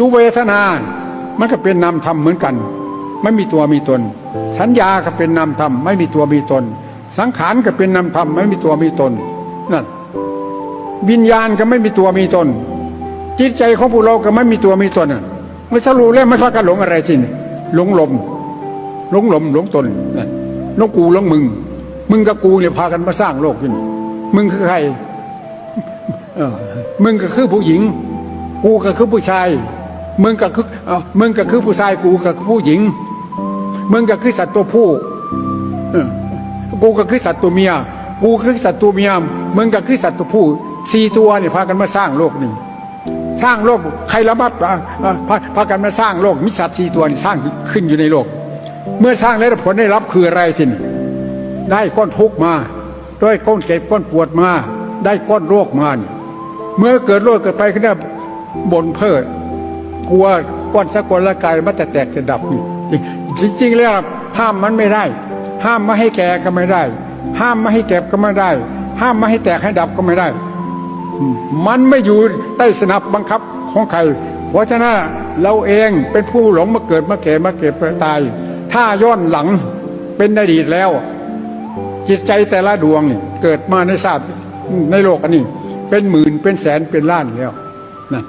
ทุกเวทนา มันก็เป็นนามธรรมเหมือนกัน ไม่มีตัวมีตน สัญญาก็เป็นนามธรรมไม่มีตัวมีตน สังขารก็เป็นนามธรรมไม่มีตัวมีตนนั่นวิญญาณก็ไม่มีตัวมีตน จิตใจของพวกเราก็ไม่มีตัวมีตนไม่สรุปแล้วไม่พากันหลงอะไรสิหลงลมหลงลมหลงตนนั่นหลงกูหลงมึง มึงกับกูเนี่ยพากันมาสร้างโลกขึ้น มึงคือใครเออมึงก็คือผู้หญิง กูก็คือผู้ชายมึงก็คือเอามึงก็คือผู้ชายกูก็คือผู้หญิง มึงก็คือสัตว์ตัวผู้กูก็คือสัตว์ตัวเมีย กูคือสัตว์ตัวเมียมึงก็คือสัตว์ตัวผู้สี่ตัวเนี่ยพากันมาสร้างโลกนี่สร้างโลกใครระบับพาพากันมาสร้างโลกมิสัตว์สี่ตัวนี่สร้างขึ้นอยู่ในโลก เมื่อสร้างแล้วผลได้รับคืออะไรทีนี่ได้ก้อนทุกมาด้วยก้อนเจ็บก้อนปวดมา ได้ก้อนโรคมาเมื่อเกิดโรคเกิดไปขึ้น บนเพ้อกลัวก้อนสกลละกายมันจะแตกจะดับนี่จริงๆแล้วห้ามมันไม่ได้ ห้ามไม่ให้แก่ก็ไม่ได้ ห้ามไม่ให้เก็บก็ไม่ได้ ห้ามไม่ให้แตกให้ดับก็ไม่ได้ มันไม่อยู่ใต้สนับบังคับของใครเพราะฉะนั้นเราเองเป็นผู้หลงมาเกิดมาแก่มาเก็บมาตาย ถ้าย้อนหลังเป็นอดีตแล้ว จิตใจแต่ละดวงนี่เกิดมาในศาสตร์ในโลกอันนี้ เป็นหมื่นเป็นแสนเป็นล้านแล้วนะ